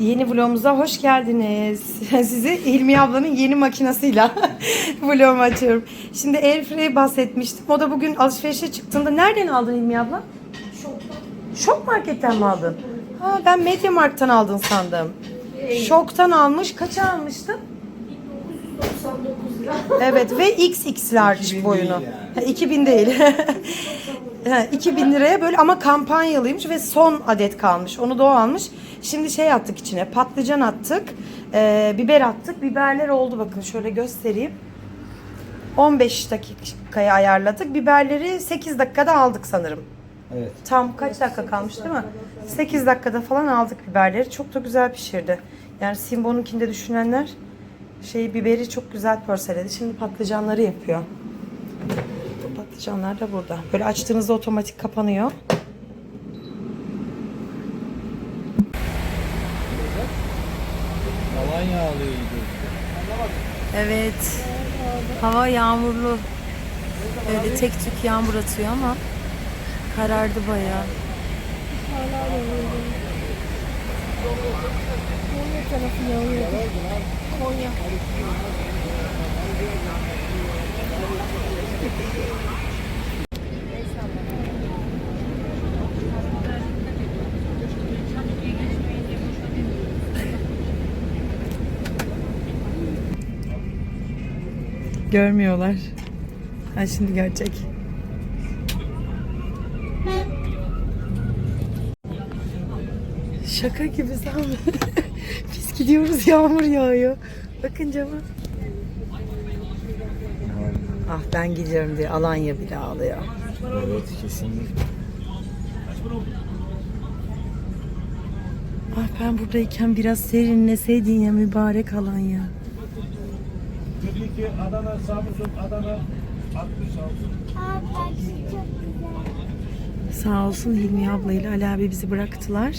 Yeni vlogumuza hoş geldiniz. Sizi İlmi ablanın yeni makinasıyla vlogumu açıyorum. Şimdi Airfryer'ı bahsetmiştim. O da bugün alışverişe çıktığında nereden aldın İlmi abla? Şok marketten mi aldın? Ha, ben Mediamarkt'tan aldın sandım. Şoktan almış. Kaça almıştın? 99 lira. Evet ve XX large boyunu. Ha, 2000 değil. Ha, 2000 liraya böyle ama kampanyalıymış ve son adet kalmış. Onu da o almış. Şimdi şey attık içine. Patlıcan attık. e, biber attık. Biberler oldu bakın şöyle göstereyim. 15 dakikaya ayarladık. Biberleri 8 dakikada aldık sanırım. Evet. Tam kaç dakika kalmış değil mi? 8 dakikada falan aldık biberleri. Çok da güzel pişirdi. Yani Simbo'nunkinde düşünenler şey biberi çok güzel pörseledi. Şimdi patlıcanları yapıyor. Bu patlıcanlar da burada. Böyle açtığınızda otomatik kapanıyor. Alanya alıyordu. Evet. Hava yağmurlu. Öyle tek tük yağmur atıyor ama karardı bayağı. Hala yanıyordu. Konya tarafı yanıyordu. Konya. Görmüyorlar. Ha şimdi görecek. Şaka gibi Sami. Biz gidiyoruz yağmur yağıyor. Bakın cama. Ah ben gidiyorum diye Alanya bile ağlıyor. Evet kesinlikle. Ah ben buradayken biraz serinleseydin ya mübarek Alanya. Dedi ki Adana, Samsun, Adana 66. Aa bak çok güzel. Sağ olsun Hilmi abla ile Ali abi bizi bıraktılar.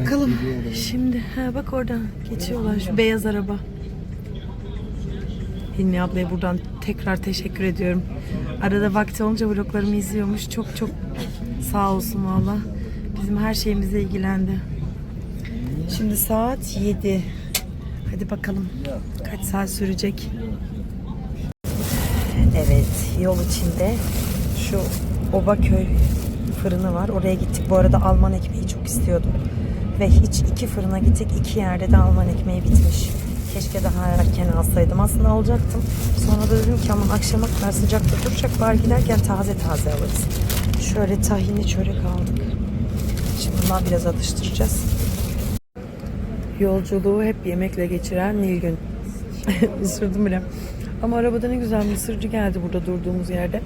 Bakalım. Şimdi ha bak orada geçiyorlar şu beyaz araba. Hilmi ablaya buradan tekrar teşekkür ediyorum. Arada vakti olunca vloglarımı izliyormuş. Çok çok sağ olsun valla. Bizim her şeyimize ilgilendi. Şimdi saat 7. Hadi bakalım kaç saat sürecek. Evet yol içinde şu Obaköy fırını var. Oraya gittik. Bu arada Alman ekmeği çok istiyordum. Ve hiç iki fırına gittik. iki yerde de Alman ekmeği bitmiş. Keşke daha erken alsaydım. Aslında alacaktım. Sonra da dedim ki aman akşama kadar sıcakta duracak. Bari giderken taze taze alırız. Şöyle tahinli çörek aldık. Şimdi bundan biraz atıştıracağız. Yolculuğu hep yemekle geçiren Nilgün. Isırdım bile. Ama arabada ne güzel mısırcı geldi burada durduğumuz yerde.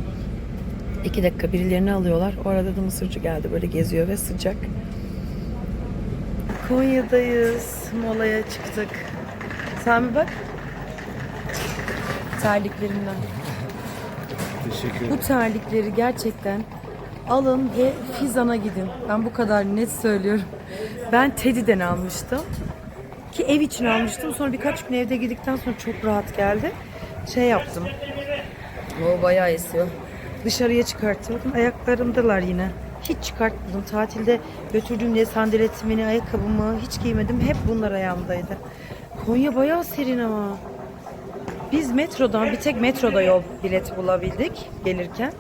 İki dakika birilerini alıyorlar. O arada da mısırcı geldi. Böyle geziyor ve sıcak. Konya'dayız. Molaya çıktık. Sami bak. Terliklerimden. Teşekkür ederim. Bu terlikleri gerçekten alın ve Fizan'a gidin. Ben bu kadar net söylüyorum. Ben Teddy'den almıştım. Ki ev için almıştım. Sonra birkaç gün evde gidikten sonra çok rahat geldi. Şey yaptım. O bayağı esiyor. Dışarıya çıkarttırdım. Ayaklarımdalar yine. Hiç çıkartmadım. Tatilde götürdüğüm diye sandaletimi, ayakkabımı hiç giymedim. Hep bunlar ayağımdaydı. Konya bayağı serin ama. Biz metrodan bir tek metroda yol bileti bulabildik gelirken.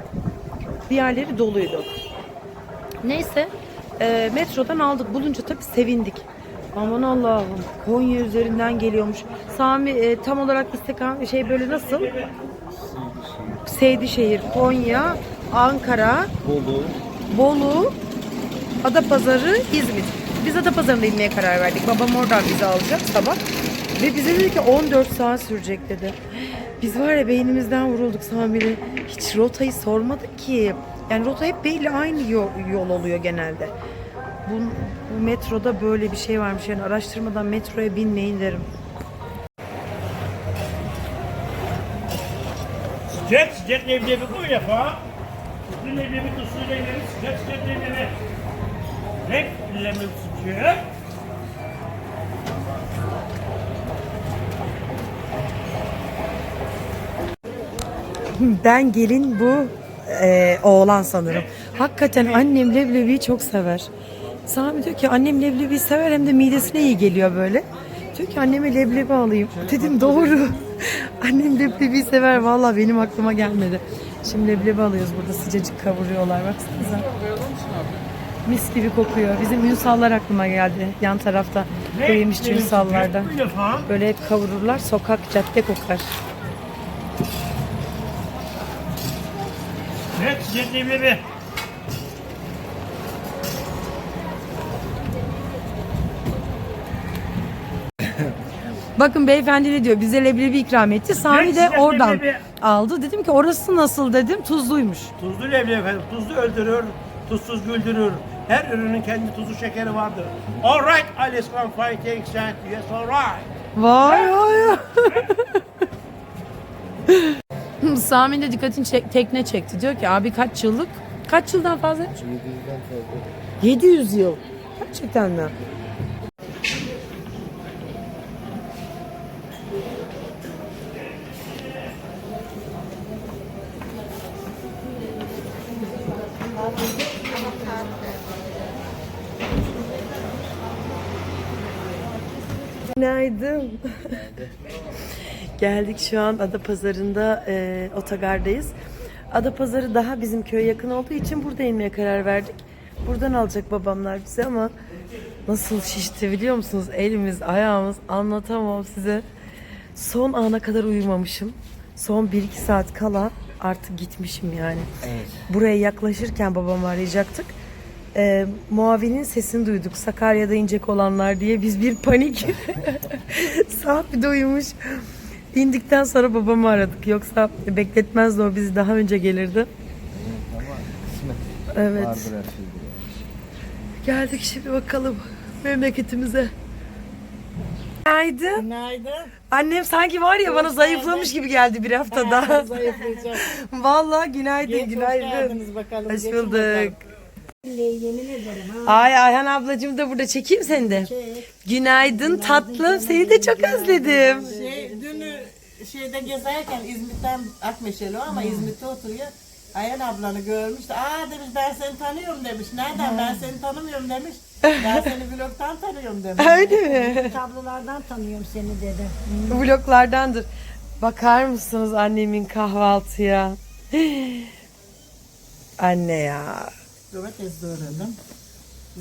Diğerleri doluydu. Neyse e, metrodan aldık. Bulunca tabii sevindik. Aman Allah'ım Konya üzerinden geliyormuş. Sami e, tam olarak istikam şey böyle nasıl? Seydişehir, Konya, Ankara, Bolu. Bolu, Adapazarı, İzmir. Biz Adapazarı'nda inmeye karar verdik. Babam oradan bizi alacak sabah. Ve bize dedi ki 14 saat sürecek dedi. Biz var ya beynimizden vurulduk Sami'yle. Hiç rotayı sormadık ki. Yani rota hep belli aynı yol, yol oluyor genelde. Bu, bu metroda böyle bir şey varmış. Yani araştırmadan metroya binmeyin derim. Sıcak sıcak leblebi koy defa. Bu leblebi tuzlu leblebi sıcak sıcak leblebi. Leblebi sıcak. Ben gelin bu e, oğlan sanırım. Hakikaten annem leblebiyi çok sever. Sami diyor ki annem leblebi sever hem de midesine iyi geliyor böyle. Diyor ki anneme leblebi alayım. Dedim doğru. Annem leblebi sever. Vallahi benim aklıma gelmedi. Şimdi leblebi alıyoruz burada sıcacık kavuruyorlar. Baksanıza. Mis gibi kokuyor. Bizim Ünsallar aklıma geldi. Yan tarafta bu yemişçi Ünsallarda. Böyle hep kavururlar. Sokak, cadde kokar. Evet leblebi. Bakın beyefendi ne diyor? Bize leblebi ikram etti. Sami de oradan leblebi. aldı. Dedim ki orası nasıl dedim. Tuzluymuş. Tuzlu leblebi efendim. Tuzlu öldürür, tuzsuz güldürür. Her ürünün kendi tuzu şekeri vardır. All right, Alice fine thanks and yes all right. Vay vay. Sami'nin de dikkatini çek, tekne çekti. Diyor ki abi kaç yıllık? Kaç yıldan fazla? 700'den fazla. 700 yıl. Gerçekten mi? Günaydın. Geldik şu an Adapazarı'nda e, otogardayız. Adapazarı daha bizim köye yakın olduğu için burada inmeye karar verdik. Buradan alacak babamlar bize ama nasıl şişti biliyor musunuz? Elimiz, ayağımız anlatamam size. Son ana kadar uyumamışım. Son 1-2 saat kala artık gitmişim yani. Evet. Buraya yaklaşırken babamı arayacaktık. Ee, muavinin sesini duyduk. Sakarya'da inecek olanlar diye biz bir panik. Saat de uyumuş. İndikten sonra babamı aradık. Yoksa bekletmezdi o bizi daha önce gelirdi. Evet. şeyde. Geldik şimdi bakalım memleketimize. Günaydın. Günaydın. Annem sanki var ya bana zayıflamış gibi geldi bir haftada. Zayıflayacak. Vallahi günaydın, Geç hoş günaydın. geldiniz bakalım. Hoş geçin bulduk. bakalım. Yemin ederim ha. Ay Ayhan ablacığım da burada çekeyim seni de. Günaydın tatlım. Seni de çok özledim. Şey, dün şeyde gezerken İzmit'ten Akmeşeli o ama İzmit'te oturuyor. Ayhan ablanı görmüş. de, Aa demiş ben seni tanıyorum demiş. Nereden ben seni tanımıyorum demiş. Ben seni vlogtan tanıyorum demiş. Öyle mi? Tablolardan tanıyorum seni dedi. Vloglardandır. Bakar mısınız annemin kahvaltıya? Anne ya. Domates doğradım.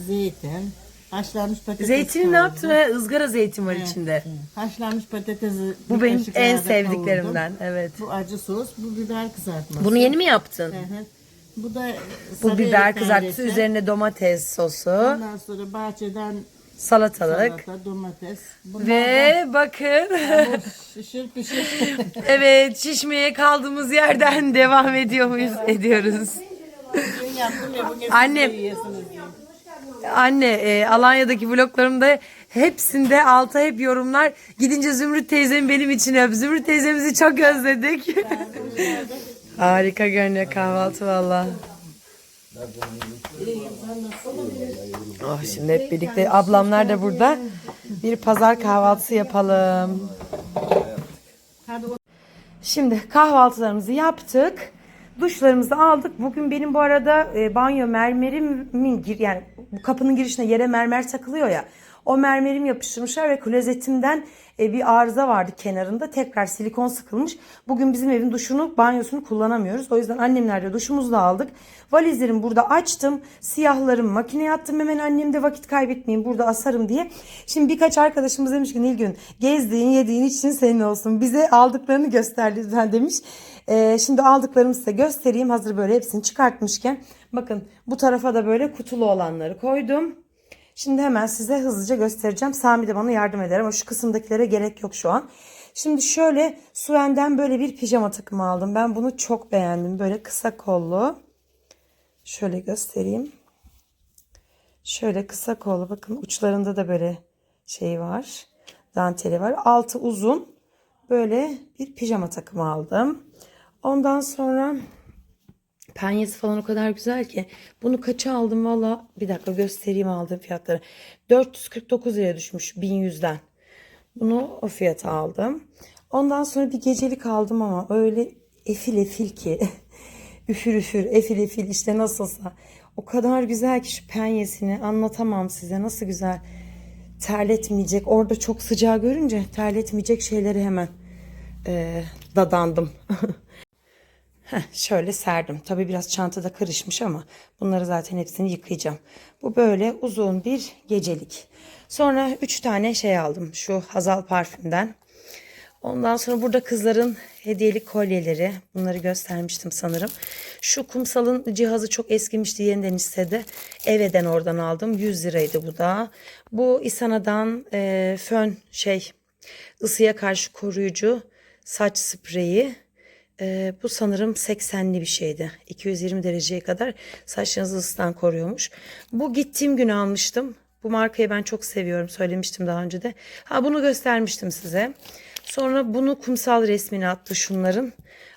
Zeytin. Haşlanmış patates Zeytini ne yaptın? Ha, ızgara zeytin var içinde. Haşlanmış patatesi Bu benim kaşık en yağda sevdiklerimden. kavurdum. Evet. Bu acı sos, bu biber kızartması. Bunu yeni mi yaptın? Hı hı. Bu da Bu sarı biber erik kızartısı tanesi. üzerine domates sosu, Ondan sonra bahçeden salatalık salata, domates. Bunlardan ve bakın şişir pişir. evet şişmeye kaldığımız yerden devam ediyor muyuz? Ediyoruz. Bugün yaptım ya bugün Annem. siz de yiyesiniz diye. Anne e, Alanya'daki vloglarımda hepsinde alta hep yorumlar. Gidince Zümrüt teyzem benim için öp. Zümrüt teyzemizi çok özledik. Harika görünüyor kahvaltı valla. Oh, şimdi hep birlikte ablamlar da burada. Bir pazar kahvaltısı yapalım. Şimdi kahvaltılarımızı yaptık. Duşlarımızı aldık. Bugün benim bu arada e, banyo mermerimin gir yani bu kapının girişine yere mermer takılıyor ya. O mermerim yapıştırmışlar ve klozetimden e, bir arıza vardı kenarında. Tekrar silikon sıkılmış. Bugün bizim evin duşunu, banyosunu kullanamıyoruz. O yüzden annemlerle duşumuzu da aldık. Valizlerimi burada açtım. Siyahlarımı makineye attım. Hemen annem de vakit kaybetmeyeyim burada asarım diye. Şimdi birkaç arkadaşımız demiş ki Nilgün gezdiğin yediğin için senin olsun. Bize aldıklarını göster lütfen demiş. Ee, şimdi aldıklarımı size göstereyim. Hazır böyle hepsini çıkartmışken. Bakın bu tarafa da böyle kutulu olanları koydum. Şimdi hemen size hızlıca göstereceğim. Sami de bana yardım eder ama şu kısımdakilere gerek yok şu an. Şimdi şöyle Suen'den böyle bir pijama takımı aldım. Ben bunu çok beğendim. Böyle kısa kollu. Şöyle göstereyim. Şöyle kısa kollu. Bakın uçlarında da böyle şey var. Danteli var. Altı uzun. Böyle bir pijama takımı aldım. Ondan sonra Penyesi falan o kadar güzel ki. Bunu kaça aldım valla? Bir dakika göstereyim aldığım fiyatları. 449 liraya düşmüş 1100'den. Bunu o fiyata aldım. Ondan sonra bir gecelik aldım ama öyle efil efil ki. üfür üfür efil efil işte nasılsa. O kadar güzel ki şu penyesini anlatamam size. Nasıl güzel. Terletmeyecek. Orada çok sıcağı görünce terletmeyecek şeyleri hemen e, dadandım. Heh, şöyle serdim. Tabii biraz çantada karışmış ama bunları zaten hepsini yıkayacağım. Bu böyle uzun bir gecelik. Sonra üç tane şey aldım. Şu Hazal parfümden. Ondan sonra burada kızların hediyelik kolyeleri. Bunları göstermiştim sanırım. Şu kumsalın cihazı çok eskimişti. Yeniden istedi. Eve'den oradan aldım. 100 liraydı bu da. Bu Isana'dan e, fön şey ısıya karşı koruyucu saç spreyi. E, bu sanırım 80'li bir şeydi. 220 dereceye kadar saçlarınızı ısıdan koruyormuş. Bu gittiğim gün almıştım. Bu markayı ben çok seviyorum. Söylemiştim daha önce de. Ha bunu göstermiştim size. Sonra bunu kumsal resmini attı şunların.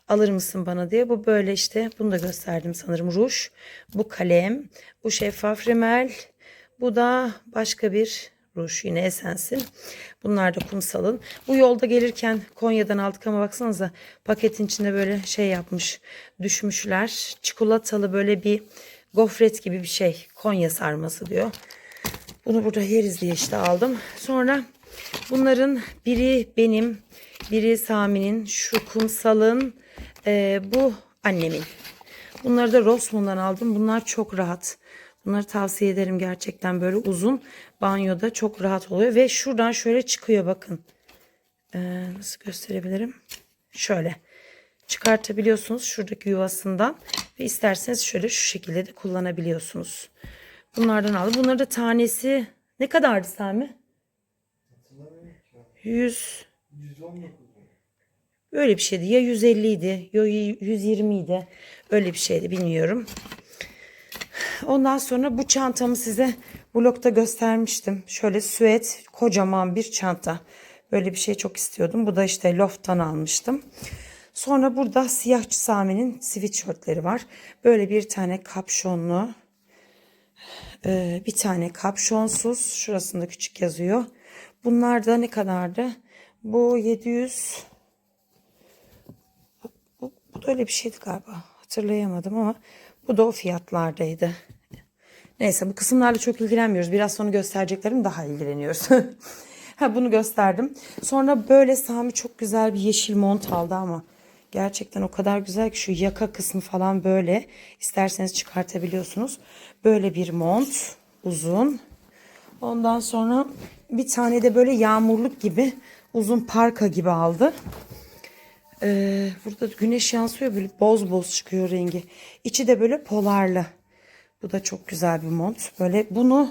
Alır mısın bana diye. Bu böyle işte. Bunu da gösterdim sanırım. Ruj. Bu kalem. Bu şeffaf rimel. Bu da başka bir ruj. Yine esensin. Bunlar da kumsalın. Bu yolda gelirken Konya'dan aldık ama baksanıza paketin içinde böyle şey yapmış. Düşmüşler. Çikolatalı böyle bir gofret gibi bir şey. Konya sarması diyor. Bunu burada yeriz diye işte aldım. Sonra bunların biri benim, biri Sami'nin, şu kumsalın, e, bu annemin. Bunları da Rossmann'dan aldım. Bunlar çok rahat. Bunları tavsiye ederim gerçekten böyle uzun banyoda çok rahat oluyor ve şuradan şöyle çıkıyor bakın. Ee, nasıl gösterebilirim? Şöyle çıkartabiliyorsunuz şuradaki yuvasından ve isterseniz şöyle şu şekilde de kullanabiliyorsunuz. Bunlardan aldım. Bunları da tanesi ne kadardı Sami? 100 Öyle bir şeydi. Ya 150 idi, ya 120 idi. Öyle bir şeydi bilmiyorum. Ondan sonra bu çantamı size vlogda göstermiştim. Şöyle süet kocaman bir çanta. Böyle bir şey çok istiyordum. Bu da işte Loft'tan almıştım. Sonra burada siyahçı Sami'nin sweatshirtleri var. Böyle bir tane kapşonlu. Ee, bir tane kapşonsuz. Şurasında küçük yazıyor. Bunlar da ne kadardı? Bu 700 bu, bu, bu da öyle bir şeydi galiba. Hatırlayamadım ama bu da o fiyatlardaydı. Neyse bu kısımlarla çok ilgilenmiyoruz. Biraz sonra göstereceklerim daha ilgileniyoruz. ha bunu gösterdim. Sonra böyle Sami çok güzel bir yeşil mont aldı ama gerçekten o kadar güzel ki şu yaka kısmı falan böyle. İsterseniz çıkartabiliyorsunuz. Böyle bir mont uzun. Ondan sonra bir tane de böyle yağmurluk gibi uzun parka gibi aldı. Ee, burada güneş yansıyor böyle boz boz çıkıyor rengi. İçi de böyle polarlı. Bu da çok güzel bir mont. Böyle bunu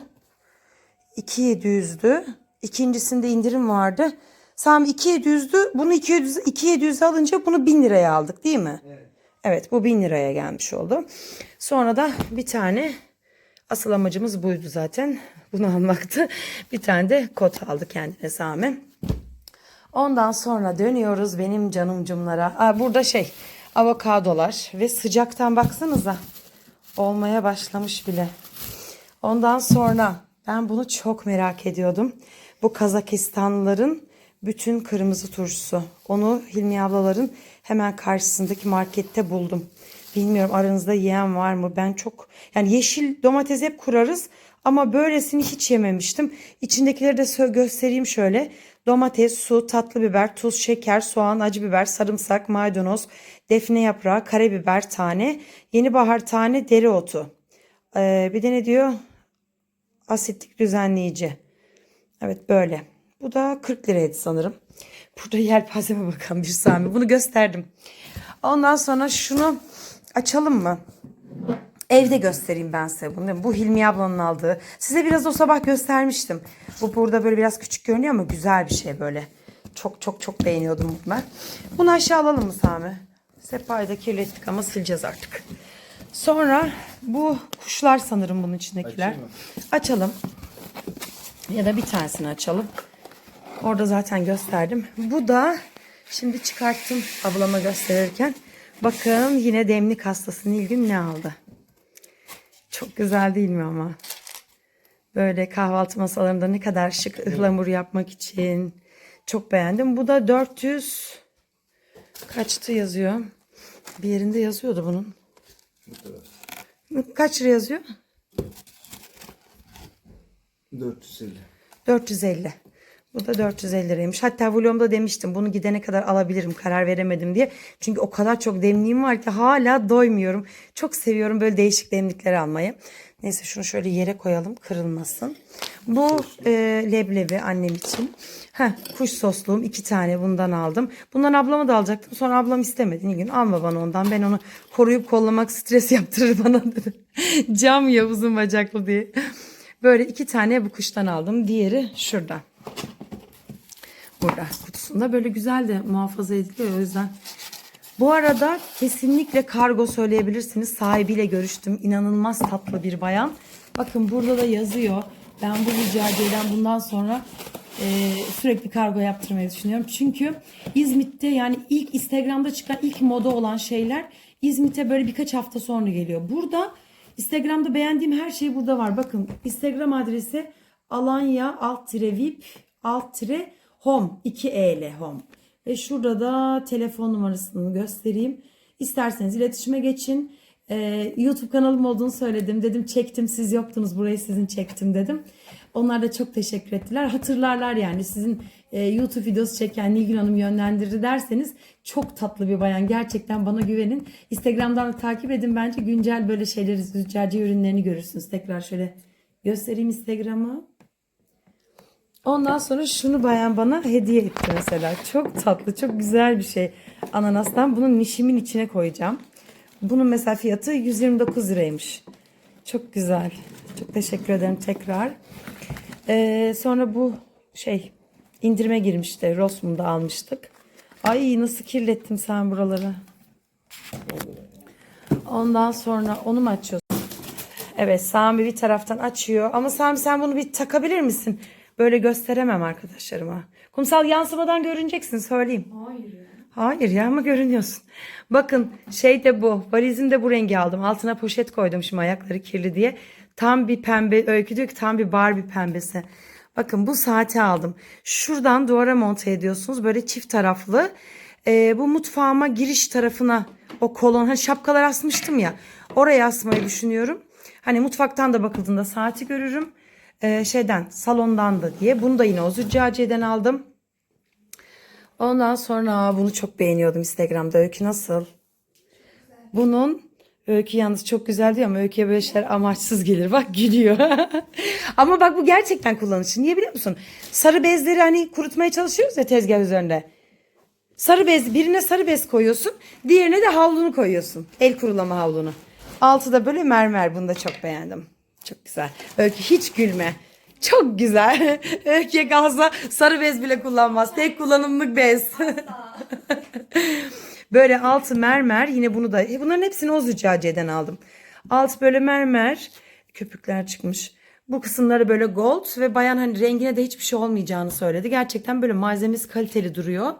2700'dü. İkincisinde indirim vardı. Sami 2700'dü. Bunu 200 2700 alınca bunu 1000 liraya aldık değil mi? Evet. Evet bu 1000 liraya gelmiş oldu. Sonra da bir tane asıl amacımız buydu zaten. Bunu almaktı. Bir tane de kot aldı kendine Sami. Ondan sonra dönüyoruz benim canımcımlara. Aa, burada şey avokadolar ve sıcaktan baksanıza olmaya başlamış bile. Ondan sonra ben bunu çok merak ediyordum. Bu Kazakistanlıların bütün kırmızı turşusu. Onu Hilmi ablaların hemen karşısındaki markette buldum. Bilmiyorum aranızda yiyen var mı? Ben çok yani yeşil domates hep kurarız ama böylesini hiç yememiştim. İçindekileri de göstereyim şöyle. Domates, su, tatlı biber, tuz, şeker, soğan, acı biber, sarımsak, maydanoz, defne yaprağı, karabiber tane, yeni bahar tane, dereotu. Ee, bir de ne diyor? Asitlik düzenleyici. Evet böyle. Bu da 40 liraydı sanırım. Burada yelpazeme bakan bir Sami. Bunu gösterdim. Ondan sonra şunu açalım mı? Evde göstereyim ben size bunu. Bu Hilmi ablanın aldığı. Size biraz o sabah göstermiştim. Bu burada böyle biraz küçük görünüyor ama güzel bir şey böyle. Çok çok çok beğeniyordum bunu ben. Bunu aşağı alalım mı Sami? Sehpayı da kirlettik ama sileceğiz artık. Sonra bu kuşlar sanırım bunun içindekiler. Açalım. Ya da bir tanesini açalım. Orada zaten gösterdim. Bu da şimdi çıkarttım ablama gösterirken. Bakın yine demlik hastası Nilgün ne aldı? Çok güzel değil mi ama? Böyle kahvaltı masalarında ne kadar şık ıhlamur yapmak için. Çok beğendim. Bu da 400 kaçtı yazıyor. Bir yerinde yazıyordu bunun. Kaç lira yazıyor? 450. 450. Bu da 450 liraymış. Hatta vlogumda demiştim bunu gidene kadar alabilirim karar veremedim diye. Çünkü o kadar çok demliğim var ki hala doymuyorum. Çok seviyorum böyle değişik demlikleri almayı. Neyse şunu şöyle yere koyalım kırılmasın. Bu e, leblebi annem için. Heh, kuş sosluğum iki tane bundan aldım. Bundan ablama da alacaktım. Sonra ablam istemedi. Nilgün alma bana ondan. Ben onu koruyup kollamak stres yaptırır bana dedi. Cam ya uzun bacaklı diye. Böyle iki tane bu kuştan aldım. Diğeri şurada. Burada kutusunda böyle güzel de muhafaza ediliyor o yüzden. Bu arada kesinlikle kargo söyleyebilirsiniz. Sahibiyle görüştüm. İnanılmaz tatlı bir bayan. Bakın burada da yazıyor. Ben bu ricaciyeden bundan sonra e, sürekli kargo yaptırmayı düşünüyorum. Çünkü İzmit'te yani ilk Instagram'da çıkan ilk moda olan şeyler İzmit'e böyle birkaç hafta sonra geliyor. Burada Instagram'da beğendiğim her şey burada var. Bakın Instagram adresi alanya alt tire vip alt tire home 2 e ile home. Ve şurada da telefon numarasını göstereyim. İsterseniz iletişime geçin. Ee, YouTube kanalım olduğunu söyledim. Dedim çektim siz yoktunuz burayı sizin çektim dedim. Onlar da çok teşekkür ettiler. Hatırlarlar yani sizin e, YouTube videosu çeken Nilgün Hanım yönlendirdi derseniz çok tatlı bir bayan. Gerçekten bana güvenin. Instagram'dan da takip edin bence güncel böyle şeyleri züccaci ürünlerini görürsünüz. Tekrar şöyle göstereyim Instagram'ı. Ondan sonra şunu bayan bana hediye etti mesela. Çok tatlı, çok güzel bir şey. Ananastan bunun nişimin içine koyacağım. Bunun mesela fiyatı 129 liraymış. Çok güzel. Çok teşekkür ederim tekrar. Ee, sonra bu şey indirime girmişti. Rosmund'da almıştık. Ay nasıl kirlettim sen buraları. Ondan sonra onu mu açıyorsun? Evet Sami bir taraftan açıyor. Ama Sami sen bunu bir takabilir misin? Böyle gösteremem arkadaşlarıma. Kumsal yansımadan görüneceksin söyleyeyim. Hayır ya. Hayır ya ama görünüyorsun. Bakın şey de bu. Valizim de bu rengi aldım. Altına poşet koydum şimdi ayakları kirli diye. Tam bir pembe. Öykü diyor ki tam bir Barbie pembesi. Bakın bu saati aldım. Şuradan duvara monte ediyorsunuz. Böyle çift taraflı. Ee, bu mutfağıma giriş tarafına o kolon hani şapkalar asmıştım ya. Oraya asmayı düşünüyorum. Hani mutfaktan da bakıldığında saati görürüm. Ee, şeyden salondan da diye. Bunu da yine o züccaciyeden aldım. Ondan sonra bunu çok beğeniyordum Instagram'da. Öykü nasıl? Bunun Öykü yalnız çok güzel diyor ama Öykü'ye böyle şeyler amaçsız gelir. Bak gülüyor. ama bak bu gerçekten kullanışlı. Niye biliyor musun? Sarı bezleri hani kurutmaya çalışıyoruz ya tezgah üzerinde. Sarı bez birine sarı bez koyuyorsun. Diğerine de havlunu koyuyorsun. El kurulama havlunu. Altı da böyle mermer. Bunu da çok beğendim. Çok güzel. Öykü hiç gülme. Çok güzel. Öyküye kalsa sarı bez bile kullanmaz. Tek kullanımlık bez. böyle altı mermer. Yine bunu da. e, Bunların hepsini o züccaciyeden aldım. Alt böyle mermer. Köpükler çıkmış. Bu kısımları böyle gold ve bayan hani rengine de hiçbir şey olmayacağını söyledi. Gerçekten böyle malzemesi kaliteli duruyor.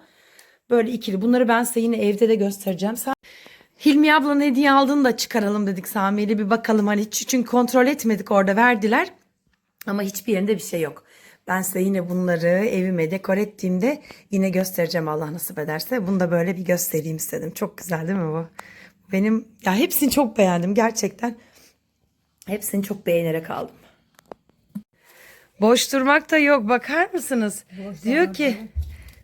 Böyle ikili. Bunları ben size yine evde de göstereceğim. Hilmi ablanın hediye aldığını da çıkaralım dedik Sami ile bir bakalım hani çünkü kontrol etmedik orada verdiler. Ama hiçbir yerinde bir şey yok. Ben size yine bunları evime dekor ettiğimde yine göstereceğim Allah nasip ederse. Bunu da böyle bir göstereyim istedim. Çok güzel değil mi bu? Benim ya hepsini çok beğendim gerçekten. Hepsini çok beğenerek aldım. Boş durmak da yok bakar mısınız? diyor ki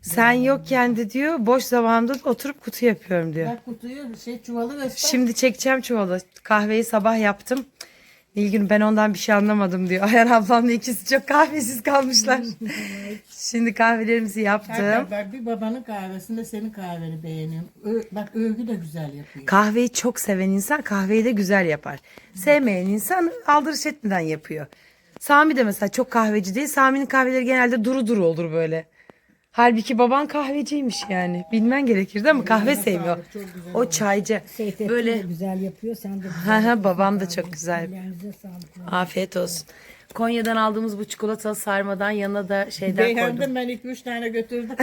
sen yokken de diyor boş zamanımda oturup kutu yapıyorum diyor. Bak kutuyu şey çuvalı göster. Şimdi çekeceğim çuvalı. Kahveyi sabah yaptım. Nilgün ben ondan bir şey anlamadım diyor. Ayhan ablamla ikisi çok kahvesiz kalmışlar. Şimdi kahvelerimizi yaptım. Bak, bak bir babanın kahvesinde senin kahveni beğeniyorum. Ö- bak övgü de güzel yapıyor. Kahveyi çok seven insan kahveyi de güzel yapar. Sevmeyen insan aldırış etmeden yapıyor. Sami de mesela çok kahveci değil. Sami'nin kahveleri genelde duru duru olur böyle. Halbuki baban kahveciymiş yani. Bilmen gerekirdi ama kahve sevmiyor. O çaycı. Seyfettin Böyle de güzel yapıyor. Sen de Ha ha babam da çok güzel yapıyor. Ellerinize sağlık. Afiyet olsun. Konya'dan aldığımız bu çikolatalı sarmadan yanına da şeyden koydum. Beğendim ben iki üç tane götürdüm.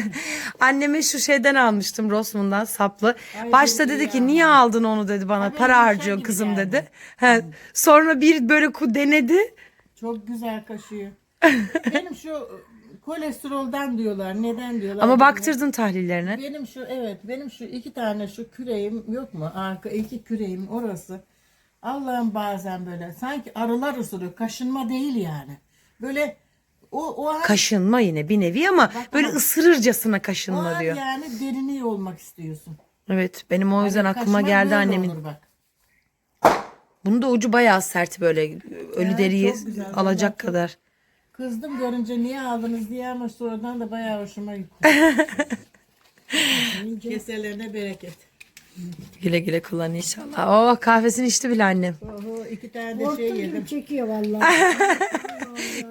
Anneme şu şeyden almıştım Rosman'dan saplı. Başta dedi ki niye aldın onu dedi bana. Para yumuşak harcıyorsun gibi kızım geldi. dedi. He. Sonra bir böyle ku- denedi. Çok güzel kaşıyor. Benim şu kolesterolden diyorlar. Neden diyorlar? Ama baktırdın tahlillerine. Benim şu evet benim şu iki tane şu küreğim yok mu? Arka iki küreğim orası Allah'ım bazen böyle sanki arılar ısırıyor. Kaşınma değil yani. Böyle o, o an, Kaşınma yine bir nevi ama böyle ama- ısırırcasına o kaşınma an diyor. yani derini olmak istiyorsun. Evet benim o yüzden Hani aklıma kaşımak geldi annemin. bak. Bunun da ucu bayağı sert böyle ölü Evet, deriyi çok güzel. alacak Vallahi çok- kadar. Kızdım görünce niye aldınız diye ama sonradan da bayağı hoşuma gitti. Keselerine bereket. Güle güle kullan inşallah. Oh kahvesini içti bile annem. Oho iki tane de Korktum şey gibi yedim. çekiyor vallahi.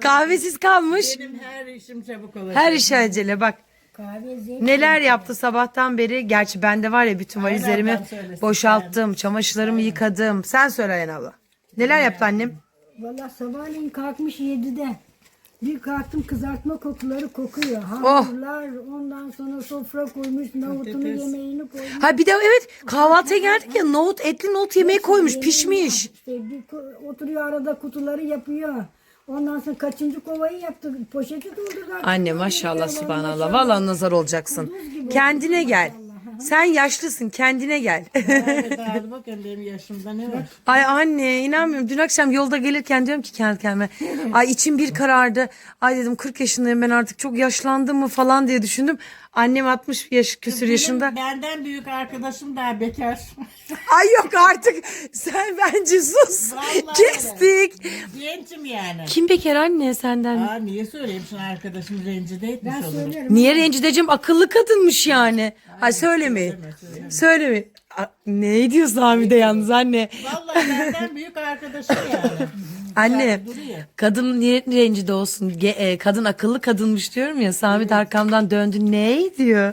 Kahvesiz kalmış. Benim her işim çabuk olacak. Her işe acele bak. Kahve zevk. Neler yaptı sabahtan beri. Gerçi bende var ya bütün Aynen, valizlerimi ben söylesin. boşalttım. Çamaşırlarımı yıkadım. Sen söyle Ayhan abla. Neler yaptı annem? Valla sabahleyin kalkmış 7'de. Bir kalktım kızartma kokuları kokuyor. Oh. Hamurlar ondan sonra sofra koymuş, nohutunu Patates. yemeğini koymuş. Ha bir de evet kahvaltıya geldik ya nohut etli nohut yemeği koymuş Yemeğini pişmiş. yap- İşte bir ko- oturuyor arada kutuları yapıyor. Ondan sonra kaçıncı kovayı yaptı. Poşeti doldurdu. Anne maşallah subhanallah. Vallahi nazar olacaksın. Kendine gel. Sen yaşlısın kendine gel. Evet bakın benim yaşımda ne var? Ay anne inanmıyorum. Dün akşam yolda gelirken diyorum ki kendi kendime. Ay içim bir karardı. Ay dedim 40 yaşındayım ben artık çok yaşlandım mı falan diye düşündüm. Annem 60 yaş küsür Benim yaşında. benden büyük arkadaşım daha bekar. Ay yok artık. Sen bence sus. Vallahi Kestik. Gençim yani. Kim bekar anne senden? Aa niye söyleyeyim şimdi arkadaşım rencide etmiş Ben olurum. söylerim. Niye rencideciğim akıllı kadınmış yani. Ay söylemeyin. Söylemeyin. A- Ne diyor Sami de yalnız anne. Vallahi benden büyük arkadaşım yani. Anne kadın niye rencide olsun? Ge- e, kadın akıllı kadınmış diyorum ya. Sami arkamdan döndü. Ne diyor?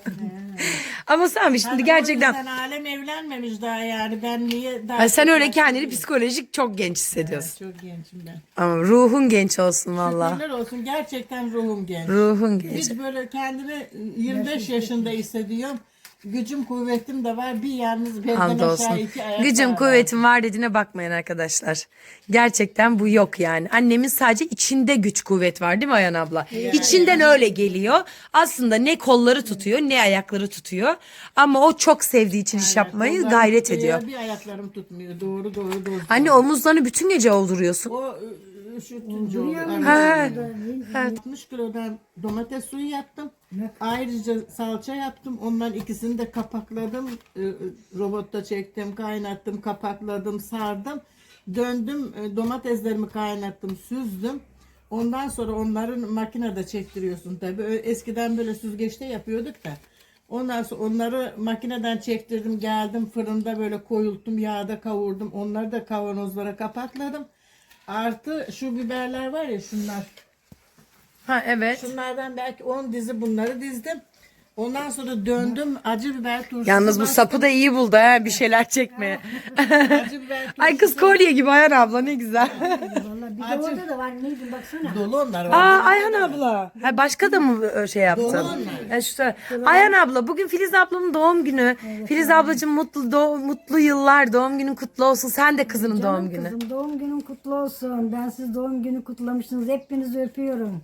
Ama Sami şimdi gerçekten yüzden alem evlenmemiş daha yani ben niye daha Ay sen öyle kendini psikolojik çok genç hissediyorsun. Çok gençim ben. Ama ruhun genç olsun valla. Şükürler olsun gerçekten ruhum genç. Ruhun genç. Hiç böyle kendimi 25 yaşında hissediyorum. Gücüm kuvvetim de var. Bir yalnız belden aşağı iki ayak Gücüm var. kuvvetim var dediğine bakmayın arkadaşlar. Gerçekten bu yok yani. Annemin sadece içinde güç kuvvet var değil mi Ayhan abla? İçinden öyle geliyor. Aslında ne kolları tutuyor ne ayakları tutuyor. Ama o çok sevdiği için iş yapmayı Kollarım gayret tutuyor, ediyor. Bir ayaklarım tutmuyor. Doğru doğru doğru. Anne omuzlarını bütün gece olduruyorsun. O ı, üşütünce oldu. Ha. 60 kilodan domates suyu yaptım. Ayrıca salça yaptım. Ondan ikisini de kapakladım. Ee, Robotta çektim, kaynattım, kapakladım, sardım. Döndüm, e, domateslerimi kaynattım, süzdüm. Ondan sonra onların makinede çektiriyorsun tabii. Ö- Eskiden böyle süzgeçte yapıyorduk da. Ondan sonra onları makineden çektirdim, geldim fırında böyle koyulttum, yağda kavurdum. Onları da kavanozlara kapakladım. Artı şu biberler var ya şunlar. Ha evet. Şunlardan belki 10 dizi bunları dizdim. Ondan sonra döndüm acı biber turşusu. Yalnız bu bastım. sapı da iyi buldu ha bir şeyler çekmeye. acı biber turşusu. Ay kız kolye gibi Ayhan abla ne güzel. Valla bir de orada da var neydi baksana. Dolu onlar. Aa Ayhan abla. Ha başka da mı ö, şey yaptın? Dolu onlar. Ha, şu tarafa. Ayhan abla bugün Filiz ablamın doğum günü. Filiz ablacığım mutlu doğ- mutlu yıllar. Doğum günün kutlu olsun. Sen de kızının Canım doğum günü. Kızım doğum günün kutlu olsun. Ben siz doğum günü kutlamışsınız. Hepinizi öpüyorum.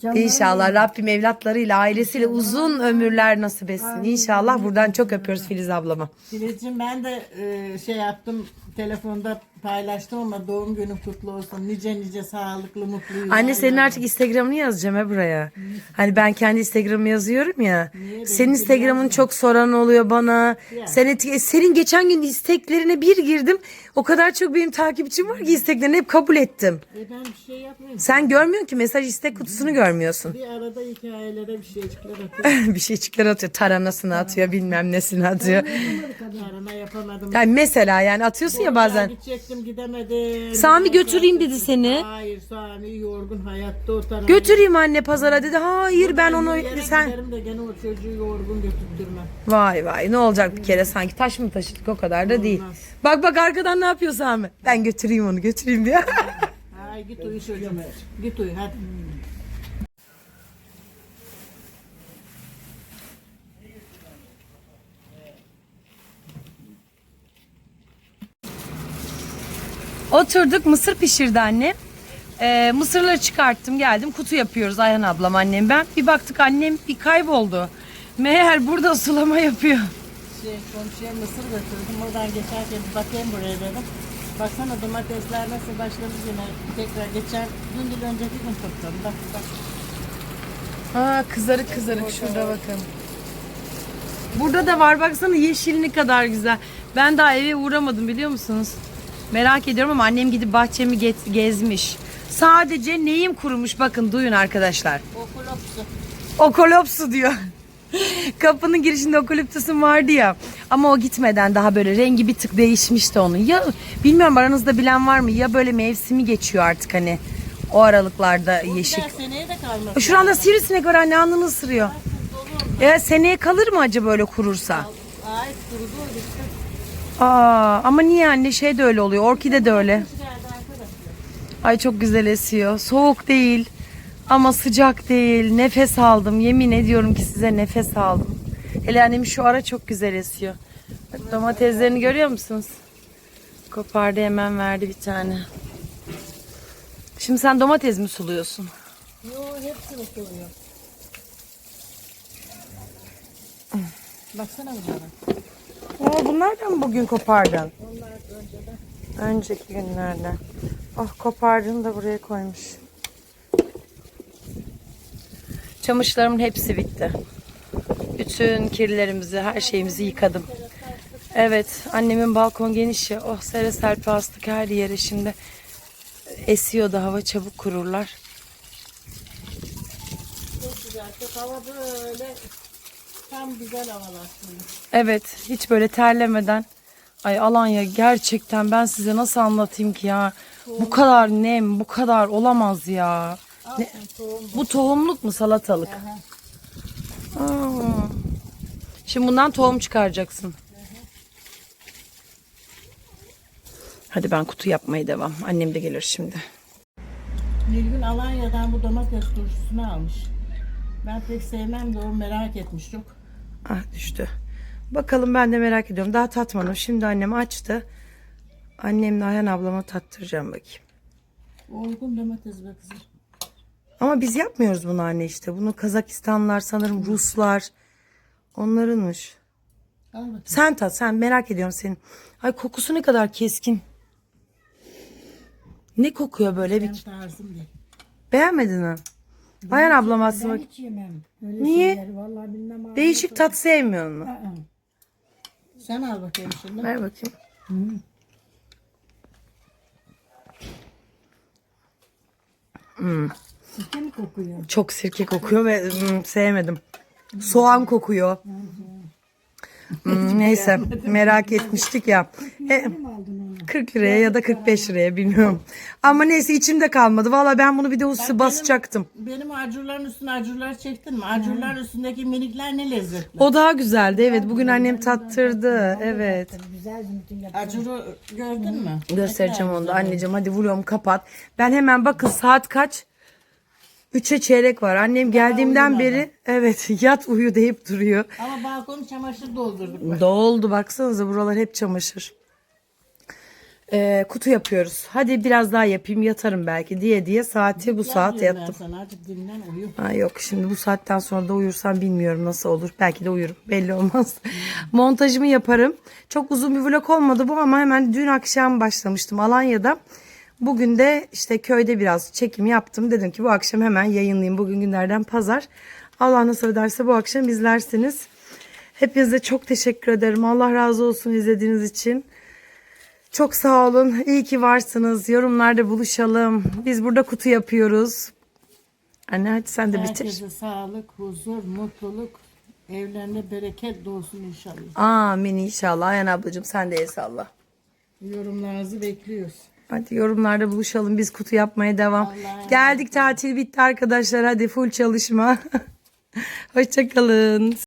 Canlarım İnşallah Rabbim evlatlarıyla ailesiyle uzun ömürler nasip etsin. İnşallah buradan çok öpüyoruz Filiz ablama. Filizciğim ben de e, şey yaptım telefonda paylaştım ama doğum günün kutlu olsun. Nice nice sağlıklı mutlu yıllar. Anne senin artık Instagram'ını yazacağım ha buraya. Hani ben kendi Instagram'ımı yazıyorum ya. Senin Instagram'ın çok soran oluyor bana. Sen senin geçen gün isteklerine bir girdim. O kadar çok benim takipçim var ki isteklerini hep kabul ettim. E ben bir şey yapmıyorum. Sen görmüyorsun ki mesaj istek kutusunu görmüyorsun. Bir arada hikayelere bir şeycikler atıyorum. bir şeycikler atıyor. Taranasını atıyor bilmem nesini atıyor. Arama yapamadım. Yani mesela yani atıyorsun ya bazen. Gidecektim gidemedim. Sami götüreyim dedi seni. Hayır Sami yorgun hayatta o tarafa. Götüreyim anne pazara dedi. Hayır ben onu sen giderim de gene o çocuğu yorgun götürtürmem. Vay vay ne olacak bir kere sanki taş mı taşıdık o kadar da değil. Olmaz. Bak bak arkadan ne yapıyor Sami? Ben götüreyim onu götüreyim diye. Ay git uyu çocuğum. Git uyu hadi. Oturduk mısır pişirdi annem. Ee, mısırları çıkarttım geldim kutu yapıyoruz Ayhan ablam annem ben. Bir baktık annem bir kayboldu. Meğer burada sulama yapıyor. Şey, komşuya mısır götürdüm. Oradan geçerken bir bakayım buraya dedim. Baksana domatesler nasıl başladı yine tekrar geçen dün yıl önceki gün topladım. Bak bak. Aa kızarık kızarık şurada bakın. Burada da var baksana yeşil ne kadar güzel. Ben daha eve uğramadım biliyor musunuz? Merak ediyorum ama annem gidip bahçemi ge- gezmiş. Sadece neyim kurumuş bakın duyun arkadaşlar. Okulopsu. Okolopsu diyor. Kapının girişinde okoliptüsüm vardı ya. Ama o gitmeden daha böyle rengi bir tık değişmişti onun. Ya bilmiyorum aranızda bilen var mı? Ya böyle mevsimi geçiyor artık hani o aralıklarda yeşil. Bir seneye de kalmaz. Şu anda sivrisinek var anne alnını ısırıyor. Ya seneye kalır mı acaba böyle kurursa? Ay kurudu işte. Aa ama niye anne şey de öyle oluyor. Orkide de öyle. Ay çok güzel esiyor. Soğuk değil ama sıcak değil. Nefes aldım. Yemin ediyorum ki size nefes aldım. Hele annem şu ara çok güzel esiyor. Bak domateslerini görüyor musunuz? Kopardı hemen verdi bir tane. Şimdi sen domates mi suluyorsun? Yo hepsini soruyor. Baksana bunlara. Aa, bunlardan mı bugün kopardın? Önceki günlerden. Oh kopardığını da buraya koymuş. Çamaşırlarımın hepsi bitti. Bütün kirlerimizi, her şeyimizi yıkadım. Evet, annemin balkon geniş ya. Oh sere serpe astık her yere şimdi. Esiyor da hava çabuk kururlar. Çok güzel. Çok hava böyle tam güzel havalar. Evet, hiç böyle terlemeden. Ay Alanya gerçekten ben size nasıl anlatayım ki ya. Bu kadar nem, bu kadar olamaz ya. Ne- Bu tohumluk mu salatalık? Aa. Şimdi bundan tohum çıkaracaksın. Hadi ben kutu yapmaya devam. Annem de gelir şimdi. Nilgün Alanya'dan bu domates turşusunu almış. Ben pek sevmem de o merak etmiş çok. Ah düştü. Bakalım ben de merak ediyorum. Daha tatmadım. Şimdi annem açtı. Annemle Ayhan ablama tattıracağım bakayım. Olgun domates be kızım. Ama biz yapmıyoruz bunu anne işte. Bunu Kazakistanlılar sanırım Ruslar. Onlarınmış. Sen tat sen merak ediyorum senin. Ay kokusu ne kadar keskin. Ne kokuyor böyle bir beğenmedin mi? Ayhan ablam aslında Ben hiç yemem. Öyle Niye? vallahi bilmem abi. değişik tat sevmiyor mu? Aa, Sen al bakayım şimdi. Ver bakayım. Sirke mi kokuyor? Çok sirke kokuyor ve mm, sevmedim. Soğan kokuyor. Hmm, neyse merak etmiştik ya. E, Kim aldın onu? 40 liraya ya da 45 liraya bilmiyorum. Ama neyse içimde kalmadı. Valla ben bunu bir de hususi basacaktım. Benim acurların üstüne acurlar çektin mi? Acurların üstündeki minikler ne lezzetli. O daha güzeldi. Evet bugün annem tattırdı. Evet. Güzel. Acuru gördün mü? Göstereceğim onu da anneciğim. Hadi vlogumu kapat. Ben hemen bakın saat kaç? Üçe çeyrek var. Annem geldiğimden beri evet yat uyu deyip duruyor. Ama balkonu çamaşır doldurduk. bak. Doldu baksanıza buralar hep çamaşır. Ee, kutu yapıyoruz. Hadi biraz daha yapayım yatarım belki diye diye saati bu saat Diyorum ben yattım. sana azıcık dinlen uyu. Ha yok şimdi bu saatten sonra da uyursam bilmiyorum nasıl olur. Belki de uyurum belli olmaz. Montajımı yaparım. Çok uzun bir vlog olmadı bu ama hemen dün akşam başlamıştım Alanya'da. Bugün de işte köyde biraz çekim yaptım. Dedim ki bu akşam hemen yayınlayayım. Bugün günlerden pazar. Allah nasip ederse bu akşam izlersiniz. Hepinize çok teşekkür ederim. Allah razı olsun izlediğiniz için. Çok sağ olun. İyi ki varsınız. Yorumlarda buluşalım. Biz burada kutu yapıyoruz. Anne hadi sen de bitir. Herkese sağlık, huzur, mutluluk, evlerinde bereket dolsun inşallah. Amin inşallah. Ayhan ablacığım sen de el salla. Yorumlarınızı bekliyoruz. Hadi yorumlarda buluşalım. Biz kutu yapmaya devam. Geldik tatil bitti arkadaşlar. Hadi full çalışma. Hoşçakalın.